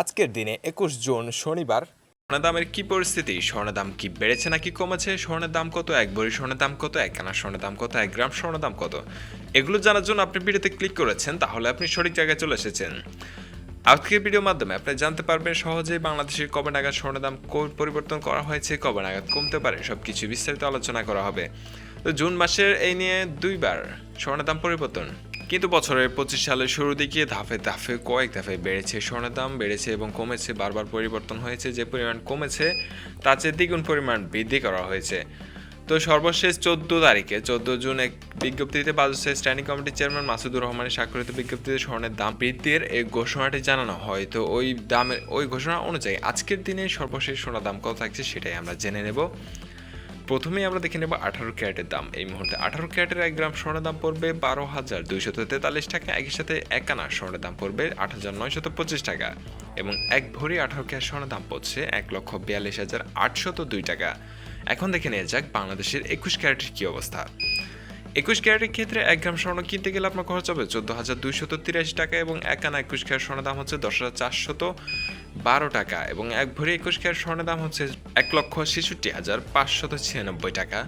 আজকের দিনে একুশ জুন, শনিবার। স্বর্ণের দামের কি পরিস্থিতি? স্বর্ণের দাম কি বেড়েছে নাকি কমেছে? স্বর্ণের দাম কত? এক ভরি স্বর্ণের দাম কত? এক কানা স্বর্ণের দাম কত? এক গ্রাম স্বর্ণের দাম কত? এগুলো জানার জন্য আপনি ভিডিওতে ক্লিক করেছেন, তাহলে আপনি সঠিক জায়গায় চলে এসেছেন। আজকের ভিডিওর মাধ্যমে আপনি জানতে পারবেন সহজেই বাংলাদেশের কবে নাগাদ স্বর্ণের দাম পরিবর্তন করা হয়েছে, কবে নাগাদ কমতে পারে সব কিছু বিস্তারিত আলোচনা করা হবে। তো জুন মাসের এই নিয়ে দুইবার স্বর্ণের দাম পরিবর্তন। কিন্তু বছরের পঁচিশ সালের শুরুর দিকে ধাপে ধাপে কয়েক ধাপে বেড়েছে স্বর্ণের দাম, বেড়েছে এবং কমেছে, বারবার পরিবর্তন হয়েছে, যে পরিমাণ কমেছে, তার চেয়ে দ্বিগুণ পরিমাণ বৃদ্ধি করা হয়েছে। তো সর্বশেষ চোদ্দ তারিখে, চোদ্দ জুন এক বিজ্ঞপ্তিতে বাজুসের স্ট্যান্ডিং কমিটির চেয়ারম্যান মাসুদুর রহমানের স্বাক্ষরিত বিজ্ঞপ্তিতে স্বর্ণের দাম বৃদ্ধির এই ঘোষণাটি জানানো হয়। তো ওই দামের, ওই ঘোষণা অনুযায়ী আজকের দিনে সর্বশেষ সোনার দাম কত থাকছে সেটাই আমরা জেনে নেব। প্রথমেই আমরা দেখে নেব আঠারো ক্যারেটের দাম। এই মুহূর্তে আঠারো ক্যারেটের এক গ্রাম স্বর্ণের দাম পড়বে বারো হাজার দুইশত তেতাল্লিশ টাকা, একই সাথে এক আনা স্বর্ণের দাম পড়বে আট হাজার নয়শত পঁচিশ টাকা এবং এক ভরি আঠারো ক্যারেট স্বর্ণের দাম পড়ছে এক লক্ষ বিয়াল্লিশ হাজার আটশত দুই টাকা। এখন দেখে নেওয়া যাক বাংলাদেশের একুশ ক্যারেটের কী অবস্থা। একুশ ক্যারেটের ক্ষেত্রে এক গ্রাম স্বর্ণ কিনতে গেলে আপনার খরচ হবে চোদ্দ হাজার দুইশত তিরাশি টাকা এবং এক আনা একুশ ক্যারেট স্বর্ণের দাম হচ্ছে দশ হাজার চারশত বারো টাকা এবং এক ভরি একুশ ক্যারেট স্বর্ণের দাম হচ্ছে এক লক্ষ ছেষট্টি হাজার পাঁচশত ছিয়ানব্বই টাকা।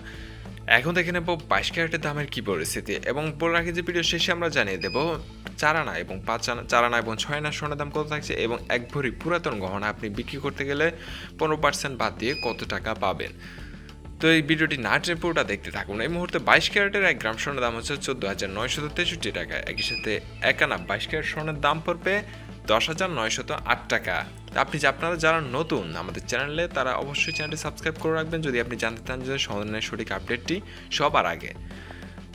এখন দেখে নেব বাইশ ক্যারেটের দামের কী পরিস্থিতি এবং বলে রাখি যে ভিডিও শেষে আমরা জানিয়ে দেবো চার আনা এবং পাঁচ আনা, চার আনা এবং ছয় আনা স্বর্ণের দাম কত থাকছে এবং এক ভরি পুরাতন গহনা আপনি বিক্রি করতে গেলে পনেরো পার্সেন্ট বাদ দিয়ে কত টাকা পাবেন। তো এই ভিডিওটি না টেনে পুরোটা দেখতে থাকুন। এই মুহূর্তে বাইশ ক্যারেটের এক গ্রাম স্বর্ণের দাম হচ্ছে চোদ্দ হাজার নয়শত তেষট্টি টাকা। একই সাথে একানা বাইশ ক্যারেট স্বর্ণের দাম পড়বে দশ হাজার নয়শত আট টাকা। আপনি যে আপনারা যারা নতুন আমাদের চ্যানেলে, তারা অবশ্যই চ্যানেলটি সাবস্ক্রাইব করে রাখবেন। যদি আপনি জানতে চান যে স্বর্ণের সঠিক আপডেটটি সবার আগে।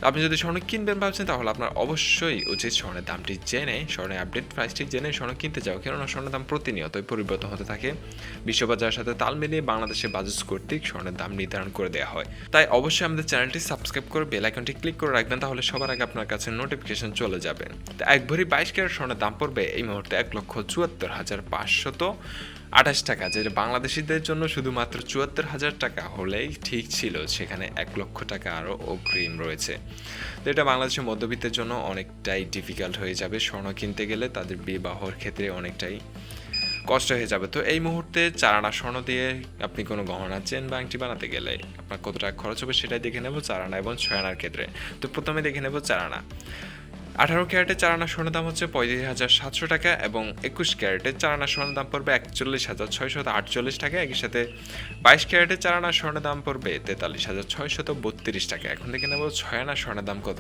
আপনি যদি স্বর্ণ কিনবেন ভাবছেন, তাহলে আপনার অবশ্যই উচিত স্বর্ণের দামটি জেনে, স্বর্ণের আপডেট প্রাইসটি জেনে স্বর্ণ কিনতে যাও। কেননা স্বর্ণের দাম প্রতিনিয়তই পরিবর্তন হতে থাকে। বিশ্ববাজারের সাথে তাল মিলিয়ে বাংলাদেশের বাজাজ কর্তৃক স্বর্ণের দাম নির্ধারণ করে দেওয়া হয়। তাই অবশ্যই আমাদের চ্যানেলটি সাবস্ক্রাইব করে বেল আইকনটি ক্লিক করে রাখবেন, তাহলে সবার আগে আপনার কাছে নোটিফিকেশন চলে যাবে। তো এক ভরি বাইশ ক্যারেট স্বর্ণের দাম পড়বে এই মুহূর্তে এক লক্ষ চুয়াত্তর হাজার পাঁচশত আঠাশ টাকা, যেটা বাংলাদেশিদের জন্য শুধুমাত্র চুয়াত্তর হাজার টাকা হলেই ঠিক ছিল, সেখানে এক লক্ষ টাকা আরও অগ্রিম রয়েছে। তো এটা বাংলাদেশের মধ্যবিত্তের জন্য অনেকটাই ডিফিকাল্ট হয়ে যাবে, স্বর্ণ কিনতে গেলে তাদের বিবাহর ক্ষেত্রে অনেকটাই কষ্ট হয়ে যাবে। তো এই মুহূর্তে চারানা স্বর্ণ দিয়ে আপনি কোনো গহনা চেন বা আংটি বানাতে গেলে আপনার কত টাকা খরচ হবে সেটাই দেখে নেব চারানা এবং ছয় আনার ক্ষেত্রে। তো প্রথমে দেখে নেব চারানা। আঠারো ক্যারেটের চারানা স্বর্ণের দাম হচ্ছে পঁয়ত্রিশ হাজার সাতশো টাকা এবং একুশ ক্যারেটের চারানা স্বর্ণের দাম পড়বে একচল্লিশ হাজার ছয়শত আটচল্লিশ টাকা। একই সাথে বাইশ ক্যারেটের চারানা স্বর্ণের দাম পড়বে তেতাল্লিশ হাজার ছয়শত বত্রিশ টাকা। এখন দেখে নেব ছয় আনা স্বর্ণের দাম কত।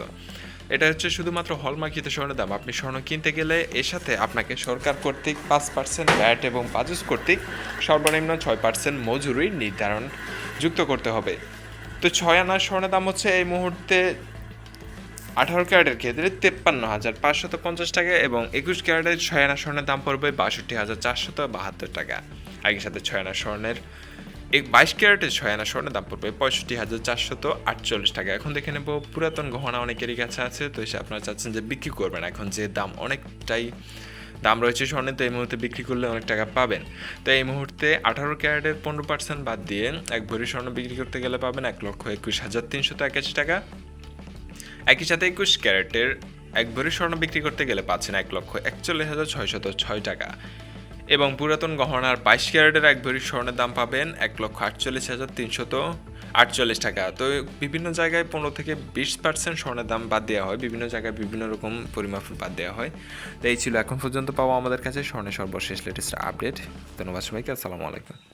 এটা হচ্ছে শুধুমাত্র হলমার্কিত স্বর্ণের দাম। আপনি স্বর্ণ কিনতে গেলে এর সাথে আপনাকে সরকার কর্তৃক পাঁচ পার্সেন্ট ভ্যাট এবং বাজুস কর্তৃক সর্বনিম্ন ছয় পার্সেন্ট মজুরি নির্ধারণ যুক্ত করতে হবে। তো ছয় আনা স্বর্ণের দাম হচ্ছে এই মুহূর্তে আঠারো ক্যারেটের ক্ষেত্রে তেপ্পান্ন হাজার পাঁচশত পঞ্চাশ টাকা এবং একুশ ক্যারেটের ছয় আনা স্বর্ণের দাম পড়বে বাষট্টি হাজার চারশত বাহাত্তর টাকা। একই সাথে ছয় আনা স্বর্ণের বাইশ ক্যারেটের ছয় আনা স্বর্ণের দাম পড়বে পঁয়ষট্টি হাজার চারশত আটচল্লিশ টাকা। এখন দেখে নেব পুরাতন গহনা অনেকেরই কাছে আছে, তো সে আপনারা চাচ্ছেন যে বিক্রি করবেন। এখন যে দাম অনেকটাই দাম রয়েছে স্বর্ণের, তো এই মুহূর্তে বিক্রি করলে অনেক টাকা পাবেন। তো এই মুহূর্তে আঠারো ক্যারেটের পনেরো পার্সেন্ট বাদ দিয়ে এক ভরি স্বর্ণ বিক্রি করতে গেলে পাবেন এক লক্ষ একুশ হাজার তিনশত একাশি টাকা। একই সাথে একুশ ক্যারেটের এক ভরি স্বর্ণ বিক্রি করতে গেলে পাচ্ছেন এক লক্ষ একচল্লিশ হাজার ছয়শত ছয় টাকা। এবং পুরাতন গহনার বাইশ ক্যারেটের এক ভরি স্বর্ণের দাম পাবেন এক লক্ষ আটচল্লিশ হাজার তিনশত আটচল্লিশ টাকা। তো বিভিন্ন জায়গায় পনেরো থেকে বিশ পার্সেন্ট স্বর্ণের দাম বাদ দেওয়া হয়। বিভিন্ন জায়গায় বিভিন্ন রকম পরিমাপ বাদ দেওয়া হয়। তো এই ছিল এখন পর্যন্ত পাওয়া আমাদের কাছে স্বর্ণের সর্বশেষ লেটেস্ট আপডেট ধন্যবাদ সবাইকে। আসসালামু আলাইকুম।